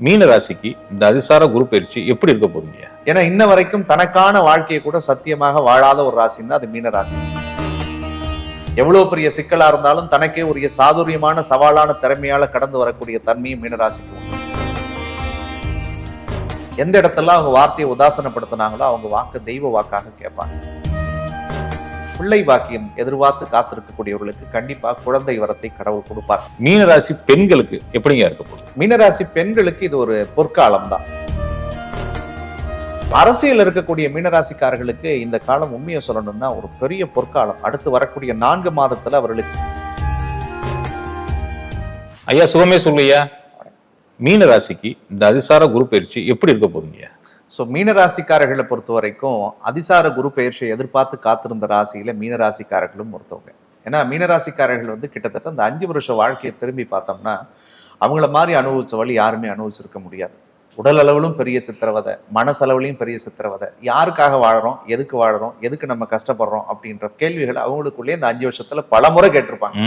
மீன ராசிக்கு இந்த அதிசார குரு பயிற்சி எப்படி இருக்க போதுங்க ஏன்னா இன்ன வரைக்கும் தனக்கான வாழ்க்கையை கூட சத்தியமாக வாழாத ஒரு ராசின்னா அது மீன ராசி எவ்வளவு பெரிய சிக்கலா இருந்தாலும் தனக்கே உரிய சாதுரியமான சவாலான திறமையால கடந்து வரக்கூடிய தன்மையும் மீனராசிக்கு உண்டு. எந்த இடத்தெல்லாம் அவங்க வார்த்தையை உதாசனப்படுத்தினாங்களோ அவங்க வாக்கு தெய்வ வாக்காக கேட்பாங்க. பிள்ளை வாக்கியம் எதிர்பார்த்து காத்திருக்கக்கூடியவர்களுக்கு கண்டிப்பா குழந்தை வரத்தை கடவுள் கொடுப்பார். மீன ராசி பெண்களுக்கு எப்படிங்க இருக்க போகுது? மீனராசி பெண்களுக்கு இது ஒரு பொற்காலம் தான். அரசியல் இருக்கக்கூடிய மீனராசிக்காரர்களுக்கு இந்த காலம் உண்மையை சொல்லணும்னா ஒரு பெரிய பொற்காலம். அடுத்து வரக்கூடிய நான்கு மாதத்துல அவர்களுக்கு ஐயா சுகமே சொல்லையா மீன ராசிக்கு இந்த அதிசார குரு பயிற்சி எப்படி இருக்க போதுங்க ஸோ மீனராசிக்காரர்களை பொறுத்த வரைக்கும் அதிசார குரு பெயர்ச்சியை எதிர்பார்த்து காத்திருந்த ராசியில மீனராசிக்காரர்களும் ஒருத்தவங்க. ஏன்னா மீனராசிக்காரர்கள் வந்து கிட்டத்தட்ட அந்த அஞ்சு வருஷ வாழ்க்கையை திரும்பி பார்த்தோம்னா அவங்கள மாதிரி அனுபவிச்ச வழி யாருமே அனுபவிச்சிருக்க முடியாது. உடல் அளவிலும் பெரிய சித்திரவதை மனசளவுலையும் பெரிய சித்திரவதை. யாருக்காக வாழறோம் எதுக்கு வாழறோம் எதுக்கு நம்ம கஷ்டப்படுறோம் அப்படின்ற கேள்விகள் அவங்களுக்குள்ளே இந்த அஞ்சு வருஷத்துல பல முறை கேட்டிருப்பாங்க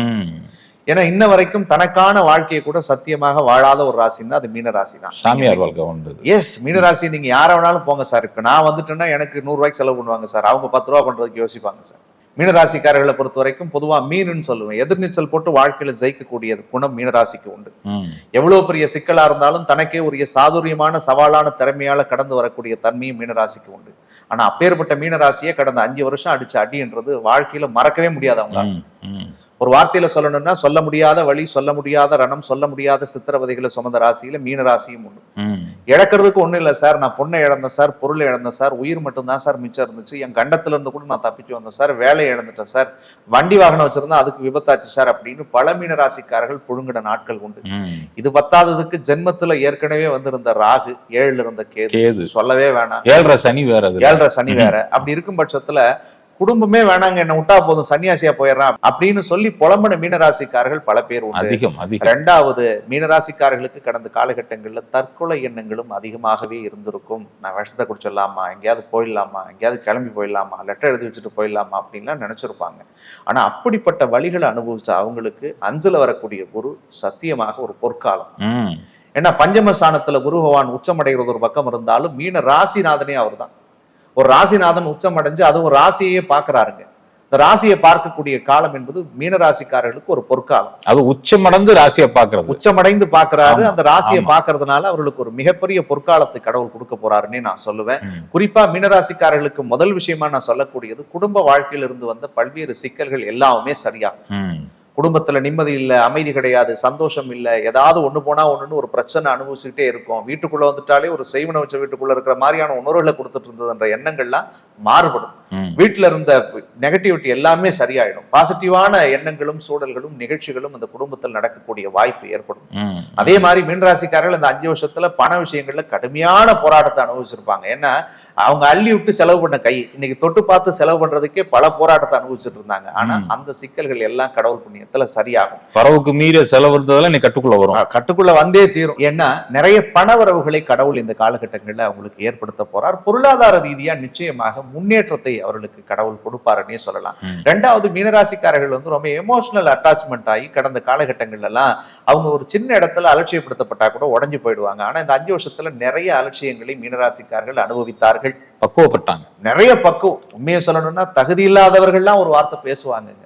ஏன்னா இன்ன வரைக்கும் தனக்கான வாழ்க்கையை கூட சத்தியமாக வாழாத ஒரு ராசின்னா அது மீன ராசி தான் சாமியார் வாழ்க்கை வந்தது எஸ் மீனராசி நீங்க யாரை வேணாலும் போங்க சார். இப்ப நான் வந்துட்டேன்னா எனக்கு நூறு ரூபாய்க்கு செலவு பண்ணுவாங்க சார். அவங்க பத்து ரூபா பண்றதுக்கு யோசிப்பாங்க சார். மீனராசிக்காரர்களை பொறுத்த வரைக்கும் பொதுவா மீனுன்னு சொல்லுவேன். எதிர்நீச்சல் போட்டு வாழ்க்கையில ஜெயிக்கக்கூடிய குணம் மீனராசிக்கு உண்டு. எவ்வளவு பெரிய சிக்கலா இருந்தாலும் தனக்கே உரிய சாதுரியமான சவாலான திறமையால கடந்து வரக்கூடிய தன்மையும் மீனராசிக்கு உண்டு. ஆனா அப்பேற்பட்ட மீனராசியே கடந்த அஞ்சு வருஷம் அடிச்ச அடின்றது வாழ்க்கையில மறக்கவே முடியாது அவங்க. ஒரு வார்த்தையில சொல்லணும்னா சொல்ல முடியாத வழி சொல்ல முடியாத ரணம் சொல்ல முடியாத சித்திரவதைகளை சுமந்த ராசியில மீன ராசியும் உண்டு. ம். இழக்கிறதுக்கு ஒண்ணும் இல்லை சார். நான் பொண்ணை இழந்தேன் சார் பொருளை இழந்தேன் சார் உயிர் மட்டும்தான் சார் மிச்சம் இருந்துச்சு. என் கண்டத்துல இருந்து கூட நான் தப்பிச்சு வந்தேன் சார். வேலையை இழந்துட்டேன் சார். வண்டி வாகனம் வச்சிருந்தா அதுக்கு விபத்தாச்சு சார் அப்படின்னு பல மீன ராசிக்காரர்கள் புழுங்கின நாட்கள் உண்டு. இது பத்தாததுக்கு ஜென்மத்துல ஏற்கனவே வந்திருந்த ராகு ஏழுல இருந்த கேது. சொல்லவே வேணாம். ஏழரை சனி வேற ஏழரை சனி வேற. அப்படி இருக்கும் பட்சத்துல குடும்பமே வேணாங்க என்ன விட்டா போதும் சன்னியாசியா போயிடுறான் அப்படின்னு சொல்லி புலம்பன மீனராசிக்காரர்கள் பல பேர் அதிகம் அதிகம். ரெண்டாவது மீனராசிக்காரர்களுக்கு கடந்த காலகட்டங்கள்ல தற்கொலை எண்ணங்களும் அதிகமாகவே இருந்திருக்கும். நான் விஷத்தை குடிச்சிடலாமா எங்கேயாவது போயிடலாமா எங்கேயாவது கிளம்பி போயிடலாமா லெட்டர் எழுதி வச்சுட்டு போயிடலாமா அப்படின்லாம் நினைச்சிருப்பாங்க. ஆனா அப்படிப்பட்ட வழிகளை அனுபவிச்ச அவங்களுக்கு அஞ்சல வரக்கூடிய குரு சத்தியமாக ஒரு பொற்காலம். ஏன்னா பஞ்சமஸ்தானத்துல குரு பகவான் உச்சமடைகிறது ஒரு பக்கம் இருந்தாலும் மீன ராசிநாதனே அவர்தான். ஒரு ராசிநாதன் உச்சம் அடைஞ்சு அதுவும் ராசியையே பார்க்கறாருங்க இந்த ராசியை பார்க்கக்கூடிய காலம் என்பது மீன ராசிக்காரர்களுக்கு ஒரு பொற்காலம் அது உச்சமடந்து ராசியை பாக்குறது உச்சமடைந்து பார்க்கறாரு அந்த ராசியை. பார்க்கறதுனால அவர்களுக்கு ஒரு மிகப்பெரிய பொற்காலத்தை கடவுள் கொடுக்க போறாருன்னே நான் சொல்லுவேன். குறிப்பா மீனராசிக்காரர்களுக்கு முதல் விஷயமா நான் சொல்லக்கூடியது குடும்ப வாழ்க்கையில இருந்து வந்த பல்வேறு சிக்கல்கள் எல்லாமே சரியாகும் ம். குடும்பத்தில் நிம்மதி இல்லை அமைதி கிடையாது சந்தோஷம் இல்லை ஏதாவது ஒன்று போனால் ஒன்றுன்னு ஒரு பிரச்சனை அனுபவிச்சுக்கிட்டே இருக்கும். வீட்டுக்குள்ளே வந்துட்டாலே ஒரு செய்வனை வச்ச வீட்டுக்குள்ளே இருக்கிற மாதிரியான உணர்வுகளை கொடுத்துட்டு இருந்ததுன்ற எண்ணங்கள்லாம் மாறுபடும். வீட்டுல இருந்த நெகட்டிவிட்டி எல்லாமே சரியாயிடும். பாசிட்டிவான எண்ணங்களும் சூழல்களும் நிகழ்ச்சிகளும் அந்த குடும்பத்தில் நடக்கக்கூடிய வாய்ப்பு ஏற்படும். அதே மாதிரி மீனராசிக்காரர்கள் இந்த அஞ்சு வருஷத்துல பண விஷயங்கள்ல கடுமையான போராட்டத்தை அனுபவிச்சிருப்பாங்க. ஏன்னா அவங்க அள்ளி விட்டு செலவு பண்ண கை. இன்னைக்கு தொட்டு பார்த்து செலவு பண்றதுக்கே பல போராட்டத்தை அனுபவிச்சுட்டு இருந்தாங்க. ஆனா. அந்த சிக்கல்கள் எல்லாம் கடவுள் புண்ணியத்துல சரியாகும். பறவுக்கு மீறிய செலவு இருந்ததெல்லாம் நீ கட்டுக்குள்ள வரும். கட்டுக்குள்ள வந்தே தீரும். ஏன்னா நிறைய பணவரவுகளை கடவுள் இந்த காலகட்டங்கள்ல அவங்களுக்கு ஏற்படுத்த போறார். பொருளாதார ரீதியா நிச்சயமாக முன்னேற்றத்தை அவர்களுக்கு கடவுள் கொடுப்பாருன்னே சொல்லலாம். ரெண்டாவது மீனராசிக்காரர்கள் வந்து ரொம்ப எமோஷனல் அட்டாச்மெண்ட் ஆகி கடந்த காலகட்டங்கள்ல எல்லாம் அவங்க ஒரு சின்ன இடத்துல அலட்சியப்படுத்தப்பட்டா கூட உடஞ்சு போயிடுவாங்க. ஆனா இந்த அஞ்சு வருஷத்துல நிறைய அலட்சியங்களை மீனராசிக்காரர்கள் அனுபவித்தார்கள். பக்குவப்பட்டாங்க. நிறைய பக்குவம். உண்மையை சொல்லணும்னா தகுதி இல்லாதவர்கள்லாம் ஒரு வார்த்தை பேசுவாங்கங்க.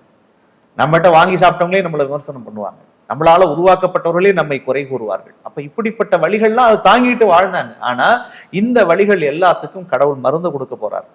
நம்மகிட்ட வாங்கி சாப்பிட்டவங்களே நம்மளை விமர்சனம் பண்ணுவாங்க. நம்மளால உருவாக்கப்பட்டவர்களே நம்மை குறை கூறுவார்கள். அப்ப இப்படிப்பட்ட வழிகள்லாம் அதை தாங்கிட்டு வாழ்ந்தாங்க. ஆனா இந்த வழிகள் எல்லாத்துக்கும் கடவுள் மருந்து கொடுக்க போறார்.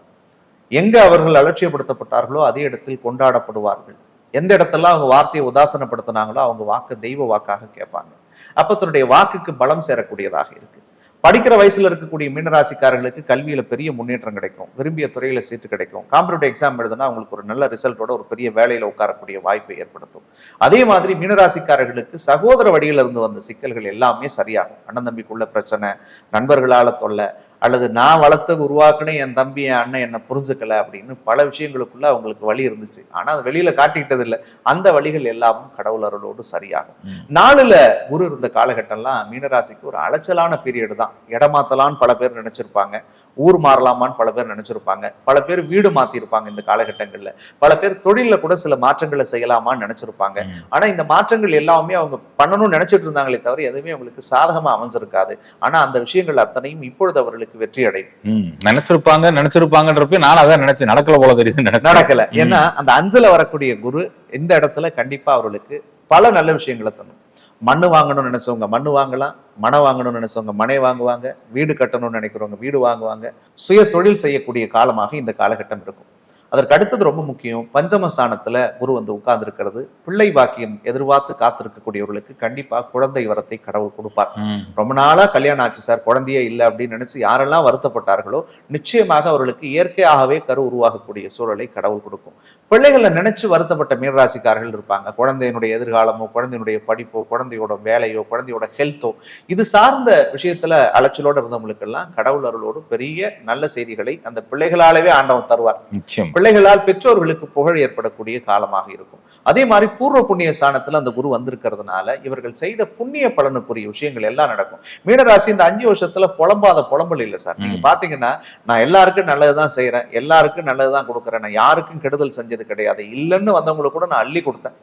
எங்கே அவர்கள் அலட்சியப்படுத்தப்பட்டார்களோ அதே இடத்தில் கொண்டாடப்படுவார்கள். எந்த இடத்தெல்லாம் அவங்க வார்த்தையை உதாசனப்படுத்தினாங்களோ அவங்க வாக்கு தெய்வ வாக்காக கேட்பாங்க. அப்போ தன்னுடைய வாக்குக்கு பலம் சேரக்கூடியதாக இருக்கு. படிக்கிற வயசுல இருக்கக்கூடிய மீனராசிக்காரர்களுக்கு கல்வியில பெரிய முன்னேற்றம் கிடைக்கும். விரும்பிய துறையில சீட்டு கிடைக்கும். காம்படிட்டிவ் எக்ஸாம் எழுதுனா அவங்களுக்கு ஒரு நல்ல ரிசல்ட்டோட ஒரு பெரிய வேலையில உட்காரக்கூடிய வாய்ப்பை ஏற்படுத்தும். அதே மாதிரி மீனராசிக்காரர்களுக்கு சகோதர வழியில இருந்து வந்த சிக்கல்கள் எல்லாமே சரியாகும். அண்ணன் தம்பிக்குள்ள பிரச்சனை நண்பர்களால தொல்லை அல்லது நான் வளர்த்து உருவாக்குன என் தம்பி என் அண்ணன் என்ன புரிஞ்சுக்கல அப்படின்னு பல விஷயங்களுக்குள்ள அவங்களுக்கு வழி இருந்துச்சு. ஆனா அது வெளியில காட்டிக்கிட்டது இல்லை அந்த வழிகள் எல்லாமும் கடவுள் அருளோடு சரியாகும். ம். நாலுல குரு இருந்த காலகட்டம்லாம் மீனராசிக்கு ஒரு அலைச்சலான பீரியட் தான். இடமாத்தலான்னு பல பேர் நினைச்சிருப்பாங்க. ஊர் மாறலாமான்னு பல பேர் நினைச்சிருப்பாங்க பல பேர் வீடு மாத்திருப்பாங்க இந்த காலகட்டங்கள்ல பல பேர் தொழில்ல கூட சில மாற்றங்களை செய்யலாமான்னு நினைச்சிருப்பாங்க. ஆனா இந்த மாற்றங்கள் எல்லாமே அவங்க பண்ணணும்னு நினைச்சிட்டு இருந்தாங்களே தவிர எதுவுமே அவங்களுக்கு சாதகமா அமைஞ்சிருக்காது ஆனா அந்த விஷயங்கள் அத்தனையும் இப்பொழுது அவர்களுக்கு வெற்றி அடையும். நினைச்சிருப்பாங்க நினைச்சிருப்பாங்கன்றப்ப நான் அதான் நினைச்சேன் நடக்கல போல தெரியுது. நடக்கல. ஏன்னா அந்த அஞ்சல வரக்கூடிய குரு இந்த இடத்துல கண்டிப்பா அவர்களுக்கு பல நல்ல விஷயங்களை தரும் மண்ணு வாங்கணும்னு நினைச்சவங்க மண்ணு வாங்கலாம் மனை வாங்கணும்னு நினைச்சவங்க மனை வாங்குவாங்க வீடு கட்டணும்னு நினைக்கிறவங்க வீடு வாங்குவாங்க. சுய தொழில் செய்யக்கூடிய காலமாக இந்த காலகட்டம் இருக்கும். அதற்கு அடுத்தது ரொம்ப முக்கியம் பஞ்சம ஸ்தானத்துல குரு வந்து உட்கார்ந்து இருக்கிறது பிள்ளை பாக்கியம் எதிர்பார்த்து காத்திருக்கக்கூடியவர்களுக்கு கண்டிப்பா குழந்தை வரத்தை கடவுள் கொடுப்பார். ரொம்ப நாளா கல்யாணம் ஆச்சு சார் குழந்தையே இல்லை அப்படின்னு நினைச்சு யாரெல்லாம் வருத்தப்பட்டார்களோ நிச்சயமாக அவர்களுக்கு இயற்கையாகவே கரு உருவாகக்கூடிய சூழலை கடவுள் கொடுக்கும். பிள்ளைகளை நினைச்சு வருத்தப்பட்ட மீனராசிக்காரர்கள் இருப்பாங்க. குழந்தையினுடைய எதிர்காலமோ குழந்தையினுடைய படிப்போ குழந்தையோட வேலையோ குழந்தையோட ஹெல்த்தோ இது சார்ந்த விஷயத்துல அலைச்சலோட இருந்தவங்களுக்கெல்லாம் கடவுள் அருளோடு பெரிய நல்ல செய்திகளை அந்த பிள்ளைகளாலவே ஆண்டவன் தருவார். நிச்சயம். பிள்ளைகளால் பெற்றோர்களுக்கு புகழ் ஏற்படக்கூடிய காலமாக இருக்கும். அதே மாதிரி பூர்வ புண்ணிய ஸ்தானத்துல அந்த குரு வந்திருக்கிறதுனால இவர்கள் செய்த புண்ணிய பலனுக்குரிய விஷயங்கள் எல்லாம் நடக்கும். மீனராசி இந்த அஞ்சு வருஷத்துல புலம்பாத புலம்பல் இல்லை சார். நீங்க. பாத்தீங்கன்னா நான் எல்லாருக்கும் நல்லதுதான் செய்யறேன் எல்லாருக்கும் நல்லதுதான் கொடுக்குறேன் நான் யாருக்கும் கெடுதல் செஞ்சது கிடையாது இல்லைன்னு வந்தவங்களுக்கு கூட நான் அள்ளி கொடுத்தேன்.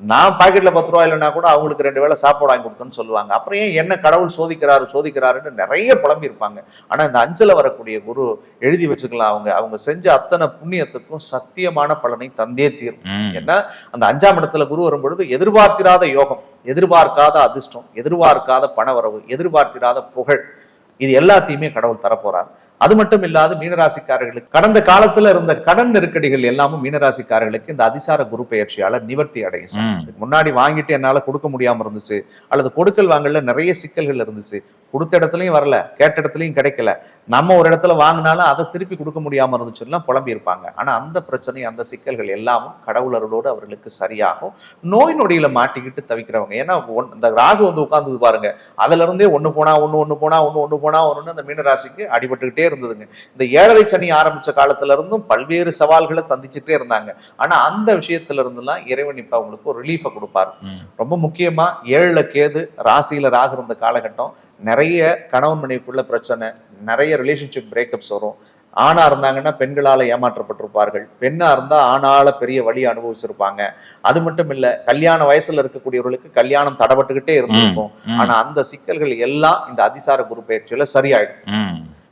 நான் பாக்கெட்ல பத்து ரூபா இல்லைன்னா கூட அவங்களுக்கு ரெண்டு வேளை சாப்பாடு வாங்கி கொடுத்தேன்னு சொல்லுவாங்க. அப்புறம் ஏன் என்ன கடவுள் சோதிக்கிறாரு சோதிக்கிறாருன்னு நிறைய புலம்பி இருப்பாங்க ஆனா இந்த அஞ்சல வரக்கூடிய குரு எழுதி வச்சுக்கலாம் அவங்க. அவங்க செஞ்ச அத்தனை புண்ணியத்துக்கும் சத்தியமான பலனை தந்தே தீரும். ஏன்னா அந்த அஞ்சாம் இடத்துல குரு வரும்பொழுது எதிர்பார்த்திராத யோகம் எதிர்பார்க்காத அதிர்ஷ்டம் எதிர்பார்க்காத பணவரவு எதிர்பார்த்திராத புகழ் இது எல்லாத்தையுமே கடவுள் தரப்போறார். அது மட்டும் இல்லாத மீனராசிக்காரர்களுக்கு கடந்த காலத்துல இருந்த கடன் நெருக்கடிகள் எல்லாமும் மீனராசிக்காரர்களுக்கு இந்த அதிசார குரு பெயர்ச்சியால நிவர்த்தி அடையும் முன்னாடி வாங்கிட்டு என்னால கொடுக்க முடியாம இருந்துச்சு அல்லது கொடுக்கல் வாங்கல நிறைய சிக்கல்கள் இருந்துச்சு கொடுத்த இடத்துலயும் வரல கேட்ட இடத்துலயும் கிடைக்கல நம்ம ஒரு இடத்துல வாங்கினாலும் அதை திருப்பி கொடுக்க முடியாம இருந்துச்சுன்னா புலம்பி இருப்பாங்க. ஆனா அந்த பிரச்சனை அந்த சிக்கல்கள் எல்லாமும் கடவுள் அருளோடு அவர்களுக்கு சரியாகும். நோய் நொடியில மாட்டிக்கிட்டு தவிக்கிறவங்க. ஏன்னா ஒன்- இந்த ராகு வந்து உட்கார்ந்தது பாருங்க. அதுல இருந்தே ஒண்ணு போனா ஒண்ணு ஒண்ணு போனா ஒண்ணு ஒண்ணு போனா ஒண்ணு அந்த மீனராசிக்கு அடிபட்டுக்கிட்டே இருந்ததுங்க. இந்த ஏழரை சனி ஆரம்பிச்ச காலத்துல இருந்தும் பல்வேறு சவால்களை சந்திச்சுட்டே இருந்தாங்க. ஆனா அந்த விஷயத்துல இருந்துலாம் இறைவன் இப்ப அவங்களுக்கு ஒரு ரிலீஃபை கொடுப்பாரு. ரொம்ப முக்கியமா ஏழுல கேது ராசியில ராகு இருந்த காலகட்டம் நிறைய கணவன் மனைவிக்குள்ள பிரச்சனை நிறைய ரிலேஷன்ஷிப் பிரேக்கப்ஸ் வரும். ஆணா இருந்தாங்கன்னா பெண்களால ஏமாற்றப்பட்டிருப்பார்கள். பெண்ணா இருந்தா ஆணால பெரிய வழி அனுபவிச்சிருப்பாங்க. அது மட்டும் இல்ல கல்யாண வயசுல இருக்கக்கூடியவர்களுக்கு கல்யாணம் தடப்பட்டுக்கிட்டே இருந்திருக்கும். ஆனா அந்த சிக்கல்கள் எல்லாம் இந்த அதிசார குரு பயிற்சியில சரியாயிடும்.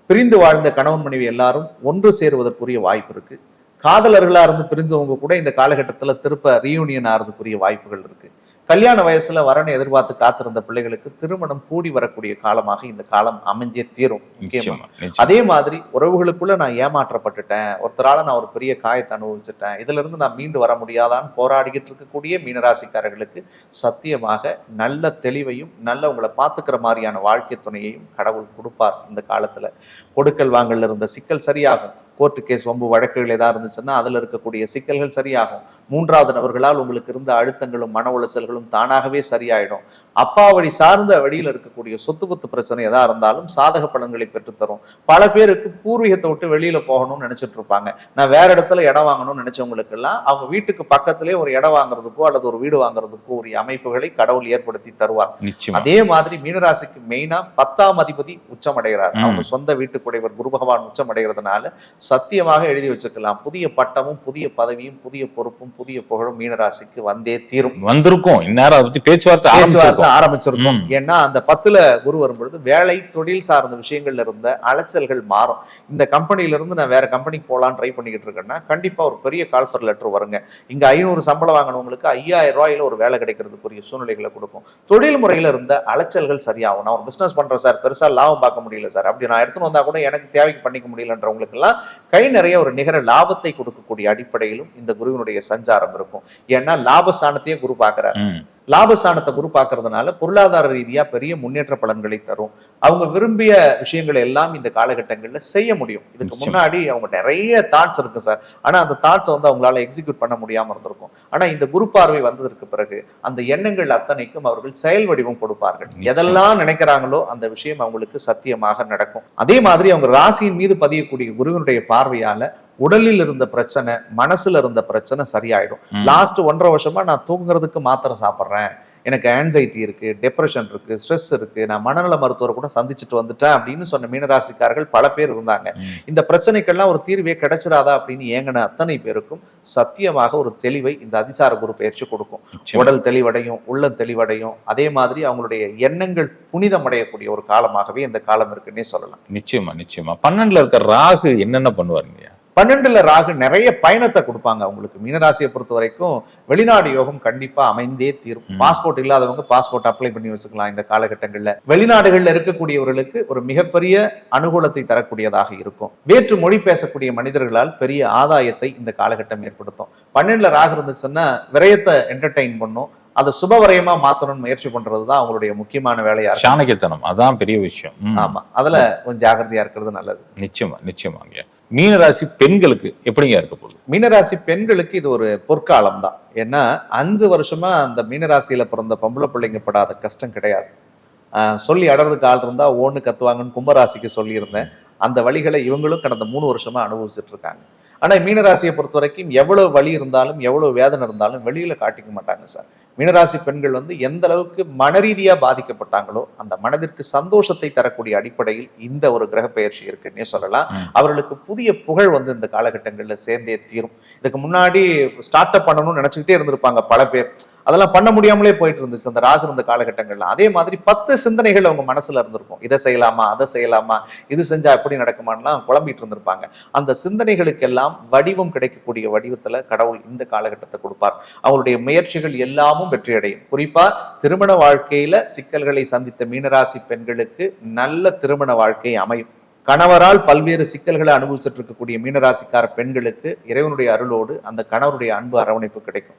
பிரிந்து வாழ்ந்த கணவன் மனைவி எல்லாரும் ஒன்று சேருவதற்குரிய வாய்ப்பு இருக்கு. காதலர்களா இருந்து பிரிஞ்சவங்க கூட இந்த காலகட்டத்துல திருப்ப ரீயூனியன் ஆகிறதுக்குரிய வாய்ப்புகள் இருக்கு. கல்யாண வயசுல வரனை எதிர்பார்த்து காத்திருந்த பிள்ளைகளுக்கு திருமணம் கூடி வரக்கூடிய காலமாக இந்த காலம் அமைஞ்சே தீரும். முக்கியமா. அதே மாதிரி உறவுகளுக்குள்ள நான் ஏமாற்றப்பட்டுட்டேன். ஒருத்தரால நான் ஒரு பெரிய காயத்தை அனுபவிச்சுட்டேன். இதுல இருந்து நான் மீண்டு வர முடியாதான்னு போராடிக்கிட்டு இருக்கக்கூடிய மீனராசிக்காரர்களுக்கு சத்தியமாக நல்ல தெளிவையும் நல்ல உங்களை பார்த்துக்கிற மாதிரியான வாழ்க்கை துணையையும் கடவுள் கொடுப்பார் இந்த காலத்துல. கொடுக்கல் வாங்கல்ல இருந்த சிக்கல் சரியாகும். கோர்ட்டு கேஸ் வம்பு வழக்குகள் ஏதாவது இருந்துச்சுன்னா அதுல இருக்கக்கூடிய சிக்கல்கள் சரியாகும். மூன்றாவது நபர்களால் உங்களுக்கு இருந்த அழுத்தங்களும் மன உளைச்சல்களும் தானாகவே சரியாயிடும். அப்பா வழி சார்ந்த வழியில் இருக்கக்கூடிய சொத்து பத்து பிரச்சனை எதா இருந்தாலும் சாதக பலன்களை பெற்றுத்தரும். பல பேருக்கு பூர்வீகத்தை விட்டு வெளியில போகணும்னு நினைச்சிட்டு இருப்பாங்க. நான் வேற இடத்துல இடம் வாங்கணும்னு நினைச்சவங்களுக்கு எல்லாம் அவங்க வீட்டுக்கு பக்கத்திலே ஒரு இடம் வாங்குறதுக்கோ அல்லது ஒரு வீடு வாங்குறதுக்கோ உரிய அமைப்புகளை கடவுள் ஏற்படுத்தி தருவார். அதே மாதிரி மீனராசிக்கு மெயினா பத்தாம் அதிபதி உச்சமடைகிறார். அவங்க சொந்த வீட்டுக்குடையவர் குரு பகவான் உச்சமடைகிறதுனால சத்தியமாக எழுதி வச்சுக்கலாம் புதிய பட்டமும் புதிய பதவியும் புதிய பொறுப்பும் புதிய புகழும் மீனராசிக்கு வந்தே தீரும். வந்திருக்கும். இந்நேரம் பத்தி பேச்சுவார்த்தை பேச்சுவார்த்தை ஆரம்பிச்சிருக்கோம். ஏன்னா அந்த பத்துல குரு வரும்பொழுது வேலை தொழில் சார்ந்த விஷயங்கள்ல இருந்த அலைச்சல்கள் மாறும். இந்த கம்பெனில இருந்து நான் வேற கம்பெனிக்கு போலான்னு ட்ரை பண்ணிக்கிட்டு இருக்கேன்னா கண்டிப்பா ஒரு பெரிய கால்ஃபர் லெட்டர் வருங்க. இங்க ஐநூறு சம்பளம் வாங்கினவங்களுக்கு ஐயாயிரம் ரூபாயில ஒரு வேலை கிடைக்கிறதுக்குரிய சூழ்நிலைகளை கொடுக்கும். தொழில் முறையில இருந்த அலைச்சல்கள் சரியாகும். நான் ஒரு பிசினஸ் பண்றேன் சார். பெருசா லாபம் பார்க்க முடியல சார். அப்படி நான் எடுத்துன்னு வந்தா கூட எனக்கு தேவைக்கு பண்ணிக்க முடியலன்றவங்களுக்கு எல்லாம் கை நிறைய ஒரு நிகர லாபத்தை கொடுக்கக்கூடிய அடிப்படையிலும் இந்த குருவினுடைய சஞ்சாரம் இருக்கும். ஏன்னா லாபஸ்தானத்தையே குரு பார்க்கிறார். லாபஸ்தானத்தை குரு பார்க்கறதுனால பொருளாதார ரீதியா பெரிய முன்னேற்ற பலன்களை தரும். அவங்க விரும்பிய விஷயங்களை எல்லாம் இந்த காலகட்டங்கள்ல செய்ய முடியும். இதுக்கு. முன்னாடி அவங்க நிறைய தாட்ஸ் இருக்கு சார் ஆனா அந்த தாட்ஸை வந்து அவங்களால எக்ஸிக்யூட் பண்ண முடியாம இருந்திருக்கும். ஆனா இந்த குரு பார்வை வந்ததற்கு பிறகு அந்த எண்ணங்கள் அத்தனைக்கும் அவர்கள் செயல் வடிவம் கொடுப்பார்கள். எதெல்லாம் நினைக்கிறாங்களோ அந்த விஷயம் அவங்களுக்கு சத்தியமாக நடக்கும். அதே மாதிரி அவங்க ராசியின் மீது பதியக்கூடிய குருவினுடைய பார்வையால உடலில் இருந்த பிரச்சனை மனசுல இருந்த பிரச்சனை சரியாயிடும். லாஸ்ட் ஒன்றரை வருஷமா நான் தூங்குறதுக்கு மாத்திரை சாப்பிட்றேன். எனக்கு ஆன்சைட்டி இருக்கு டெப்ரெஷன் இருக்கு ஸ்ட்ரெஸ் இருக்கு. நான் மனநல மருத்துவரை கூட சந்திச்சுட்டு வந்துட்டேன் அப்படின்னு சொன்ன மீனராசிக்காரர்கள் பல பேர் இருந்தாங்க. இந்த பிரச்சனைக்கெல்லாம் ஒரு தீர்வே கிடைச்சிராதா அப்படின்னு ஏங்கின அத்தனை பேருக்கும் சத்தியமாக ஒரு தெளிவை இந்த அதிசார குரு பயிற்சி கொடுக்கும். உடல் தெளிவடையும் உள்ளம் தெளிவடையும். அதே மாதிரி அவங்களுடைய எண்ணங்கள் புனிதமடையக்கூடிய ஒரு காலமாகவே இந்த காலம் இருக்குன்னே சொல்லலாம். நிச்சயமா நிச்சயமா. பன்னெண்டுல இருக்க ராகு என்னென்ன பண்ணுவாருங்க பன்னெண்டுல ராகு நிறைய பயணத்தை கொடுப்பாங்க. அவங்களுக்கு மீனராசியை பொறுத்த வரைக்கும் வெளிநாடு யோகம் கண்டிப்பா அமைந்தே தீரும். பாஸ்போர்ட் இல்லாதவங்க பாஸ்போர்ட் அப்ளை பண்ணி வச்சுக்கலாம் இந்த காலகட்டங்கள்ல. வெளிநாடுகள்ல இருக்கக்கூடியவர்களுக்கு ஒரு மிகப்பெரிய அனுகூலத்தை தரக்கூடியதாக இருக்கும். வேற்று மொழி பேசக்கூடிய மனிதர்களால் பெரிய ஆதாயத்தை இந்த காலகட்டம் ஏற்படுத்தும். பன்னெண்டுல ராகு இருந்துச்சுன்னா விரயத்தை என்டர்டெயின் பண்ணும். அதை சுபவரயமா மாத்தணும்னு முயற்சி பண்றதுதான் அவங்களுடைய முக்கியமான வேலையா சாணக்கியத்தனம் அதான் பெரிய விஷயம். ஆமா. அதுல கொஞ்சம் ஜாகிரதையா இருக்கிறது நல்லது. நிச்சயமா நிச்சயமாங்க. மீனராசி பெண்களுக்கு எப்படிங்க இருக்க போகுது? மீனராசி பெண்களுக்கு இது ஒரு பொற்காலம் தான் ஏன்னா அஞ்சு வருஷமா அந்த மீனராசியில பிறந்த பொம்பளை பிள்ளைங்க படாத கஷ்டம் கிடையாது. ஆஹ் சொல்லி அடறதுக்கு ஆள் இருந்தா ஓன்னு கத்துவாங்கன்னு கும்பராசிக்கு சொல்லியிருந்தேன். அந்த வழிகளை இவங்களும் கடந்த மூணு வருஷமா அனுபவிச்சுட்டு இருக்காங்க ஆனா மீனராசியை பொறுத்த வரைக்கும் எவ்வளவு வலி இருந்தாலும் எவ்வளவு வேதனை இருந்தாலும் வெளியில காட்டிக்க மாட்டாங்க சார். மீனராசி பெண்கள் வந்து எந்த அளவுக்கு மனரீதியா பாதிக்கப்பட்டாங்களோ அந்த மனதிற்கு சந்தோஷத்தை தரக்கூடிய அடிப்படையில் இந்த ஒரு கிரக பயிற்சி இருக்குன்னே சொல்லலாம். அவர்களுக்கு புதிய புகழ் வந்து இந்த காலகட்டங்கள்ல சேர்ந்தே தீரும். இதுக்கு முன்னாடி ஸ்டார்ட் அப் பண்ணணும்னு நினைச்சுக்கிட்டே இருந்திருப்பாங்க பல பேர். அதெல்லாம் பண்ண முடியாமலே போயிட்டு இருந்துச்சு அந்த ராகு இருந்த காலகட்டங்கள்ல. அதே மாதிரி பத்து சிந்தனைகள் அவங்க மனசுல இருந்திருக்கும். இதை செய்யலாமா அதை செய்யலாமா இது செஞ்சா எப்படி நடக்குமான்லாம் குழம்பிட்டு இருந்திருப்பாங்க. அந்த சிந்தனைகளுக்கெல்லாம் வடிவம் கிடைக்கக்கூடிய வடிவத்துல கடவுள் இந்த காலகட்டத்தை கொடுப்பார். அவங்களுடைய முயற்சிகள் எல்லாமும் வெற்றியடையும். குறிப்பா திருமண வாழ்க்கையில சிக்கல்களை சந்தித்த மீனராசி பெண்களுக்கு நல்ல திருமண வாழ்க்கை அமையும். கணவரால் பல்வேறு சிக்கல்களை அனுபவிச்சுட்டு இருக்கக்கூடிய மீனராசிக்கார பெண்களுக்கு இறைவனுடைய அருளோடு அந்த கணவருடைய அன்பு அரவணைப்பு கிடைக்கும்.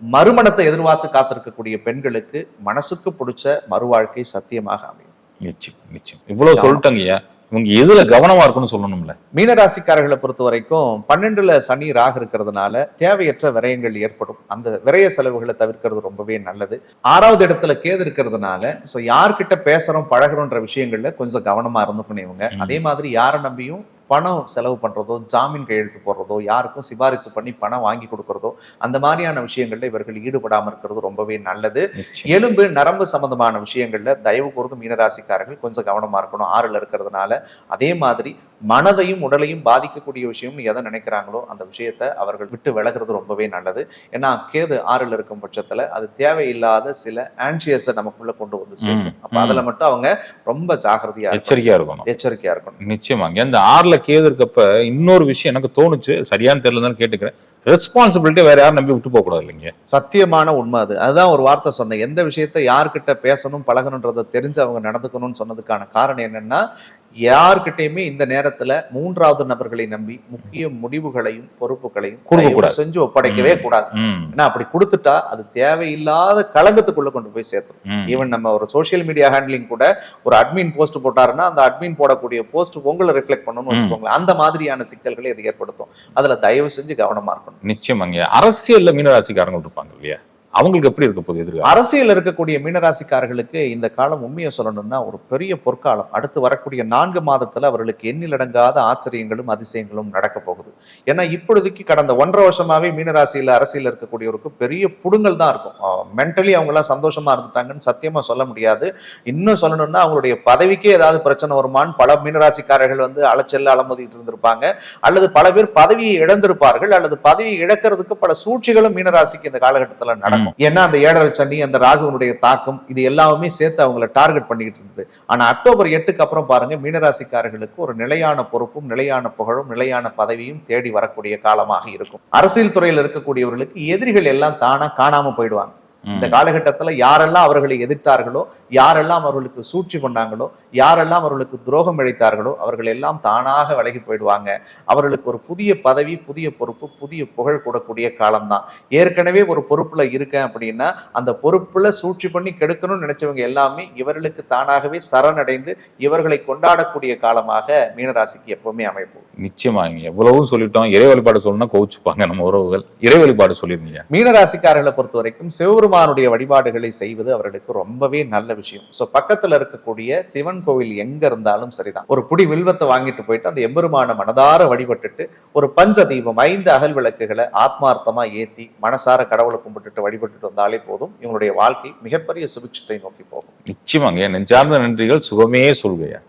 மறுமணத்தை எதிர்பார்த்து காத்திருக்கக்கூடிய பெண்களுக்கு மனசுக்கு பிடிச்ச மறுவாழ்க்கை சத்தியமாக அமையும். நிச்சயம் நிச்சயம். இவ்வளவு சொல்லிட்டங்கய்யா. இவங்க எதுல கவனமா இருக்குன்னு சொல்லணும்ல? மீனராசிக்காரர்களை பொறுத்த வரைக்கும் பன்னெண்டுல சனி ராகு இருக்கிறதுனால தேவையற்ற விரயங்கள் ஏற்படும். அந்த விரய செலவுகளை தவிர்க்கிறது ரொம்பவே நல்லது. ஆறாவது இடத்துல கேது இருக்கிறதுனால ஸோ யார்கிட்ட பேசுறோம் பழகுறோன்ற விஷயங்கள்ல கொஞ்சம் கவனமா இருந்துக்கணும் இவங்க. அதே மாதிரி யாரை நம்பியும் பணம் செலவு பண்றதோ ஜாமீன் கையெழுத்து போடுறதோ யாருக்கும் சிபாரிசு பண்ணி பணம் வாங்கி கொடுக்கறதோ அந்த மாதிரியான விஷயங்கள்ல இவர்கள் ஈடுபடாம இருக்கிறது ரொம்பவே நல்லது. எலும்பு நரம்பு சம்பந்தமான விஷயங்கள்ல தயவு கூர்ந்து மீனராசிக்காரர்கள் கொஞ்சம் கவனமா இருக்கணும். ஆறுல இருக்கிறதுனால அதே மாதிரி மனதையும் உடலையும் பாதிக்கக்கூடிய விஷயம்னு எதை நினைக்கிறாங்களோ அந்த விஷயத்த அவர்கள் விட்டு விலகிறது ரொம்பவே நல்லது. ஏன்னா கேது ஆறுல இருக்கும் பட்சத்துல அது தேவையில்லாத சில ஆன்சியஸை நமக்குள்ள கொண்டு வந்து சேர்க்கும். அப்ப அதுல மட்டும் அவங்க ரொம்ப ஜாகிரதையா இருக்கணும். எச்சரிக்கையா இருக்கணும். எச்சரிக்கையா இருக்கணும். நிச்சயமாங்க இந்த ஆறுல கேது இருக்கப்ப இன்னொரு விஷயம் எனக்கு தோணுச்சு. சரியான தெரியல கேட்டுக்கிறேன். ரெஸ்பான்சிபிலிட்டி வேற யாரும் நம்பி விட்டு போக கூடாது இல்லைங்க. சத்தியமான உண்மை அது. அதுதான் ஒரு வார்த்தை சொன்னேன். எந்த விஷயத்த யார்கிட்ட பேசணும் பழகணுன்றதை தெரிஞ்சு அவங்க நடந்துக்கணும்னு சொன்னதுக்கான காரணம் என்னன்னா யார்கிட்டயுமே இந்த நேரத்துல மூன்றாவது நபர்களை நம்பி முக்கிய முடிவுகளையும் பொறுப்புகளையும். செஞ்சு ஒப்படைக்கவே கூடாது. ஏன்னா அப்படி கொடுத்துட்டா அது தேவையில்லாத களங்கத்துக்குள்ள கொண்டு போய் சேர்த்துரும். ஈவன் நம்ம ஒரு சோஷியல் மீடியா ஹேண்ட்லிங் கூட ஒரு அட்மின் போஸ்ட் போட்டாருன்னா அந்த அட்மின் போடக்கூடிய போஸ்ட் உங்களை ரிஃப்ளெக்ட் பண்ணணும்னு. வச்சுக்கோங்களேன். அந்த மாதிரியான சிக்கல்களை இது ஏற்படுத்தும். அதுல தயவு செஞ்சு கவனமா இருக்கணும். நிச்சயமாங்க. அரசியல்ல மீனராசிக்காரங்க இருப்பாங்க இல்லையா? அவங்களுக்கு எப்படி இருக்க போகுது எதிர்காலம்? அரசியல் இருக்கக்கூடிய மீனராசிக்காரர்களுக்கு இந்த காலம் உண்மையை சொல்லணும்னா ஒரு பெரிய பொற்காலம். அடுத்து வரக்கூடிய நான்கு மாதத்துல அவர்களுக்கு எண்ணிலடங்காத ஆச்சரியங்களும் அதிசயங்களும் நடக்க போகுது. ஏன்னா இப்பொழுதைக்கு கடந்த ஒன்றரை வருஷமாவே மீனராசியில அரசியல் இருக்கக்கூடியவருக்கு பெரிய புடுங்கல் தான் இருக்கும். மென்டலி அவங்களாம் சந்தோஷமா இருந்துட்டாங்கன்னு சத்தியமா சொல்ல முடியாது. இன்னும் சொல்லணும்னா அவங்களுடைய பதவிக்கே ஏதாவது பிரச்சனை வருமான்னு பல மீனராசிக்காரர்கள் வந்து அலைச்சல்ல அலமோதிட்டு இருந்திருப்பாங்க. அல்லது பல பேர் பதவியை இழந்திருப்பார்கள். அல்லது பதவியை இழக்கிறதுக்கு பல சூழ்ச்சிகளும் மீனராசிக்கு இந்த காலகட்டத்துல நடக்கும். ஏன்னா அந்த ஏழரை சனி அந்த ராகுவனுடைய தாக்கம் இது எல்லாமே சேர்த்து அவங்கள டார்கெட் பண்ணிக்கிட்டு இருந்தது. ஆனா அக்டோபர் எட்டுக்கு அப்புறம் பாருங்க மீனராசிக்காரர்களுக்கு ஒரு நிலையான பொறுப்பும் நிலையான புகழும் நிலையான பதவியும் தேடி வரக்கூடிய காலமாக இருக்கும். அரசியல் துறையில் இருக்கக்கூடியவர்களுக்கு எதிரிகள் எல்லாம் தானா காணாம போயிடுவாங்க. இந்த காலகட்டத்துல யாரெல்லாம் அவர்களை எதிர்த்தார்களோ யாரெல்லாம் அவர்களுக்கு சூழ்ச்சி பண்ணாங்களோ யாரெல்லாம் அவர்களுக்கு துரோகம் இழைத்தார்களோ அவர்கள் எல்லாம் தானாக விலகி போயிடுவாங்க. அவர்களுக்கு ஒரு புதிய பதவி புதிய பொறுப்பு புதிய புகழ் கூடக்கூடிய காலம்தான். ஏற்கனவே ஒரு பொறுப்புல இருக்கேன் அப்படின்னா அந்த பொறுப்புல சூழ்ச்சி பண்ணி கெடுக்கணும்னு நினைச்சவங்க எல்லாமே இவர்களுக்கு தானாகவே சரணடைந்து இவர்களை கொண்டாடக்கூடிய காலமாக மீனராசிக்கு எப்பவுமே அமைப்போம் நிச்சயமாங்க எவ்வளவும் சொல்லிட்டோம் இறை வழிபாடு சொல்லணும்னா கோவிச்சுப்பாங்க நம்ம உறவுகள். இறை வழிபாடு சொல்லிருந்தீங்க. மீனராசிக்காரர்களை பொறுத்த வரைக்கும் சிவபெருமான் சிவபெருமானுடைய வழிபாடுகளை செய்வது அவர்களுக்கு ரொம்பவே நல்ல விஷயம். ஸோ பக்கத்தில் இருக்கக்கூடிய சிவன் கோவில் எங்க இருந்தாலும் சரிதான். ஒரு புடி வில்வத்தை வாங்கிட்டு போயிட்டு அந்த எம்பெருமான மனதார வழிபட்டுட்டு ஒரு பஞ்ச தீபம் ஐந்து அகல் விளக்குகளை ஆத்மார்த்தமா ஏற்றி மனசார கடவுளை கும்பிட்டுட்டு வழிபட்டுட்டு வந்தாலே போதும். இவங்களுடைய வாழ்க்கை மிகப்பெரிய சுபிட்சத்தை நோக்கி போகும். நிச்சயமாங்க. நெஞ்சார்ந்த நன்றிகள். சுகமே சொல்கையா.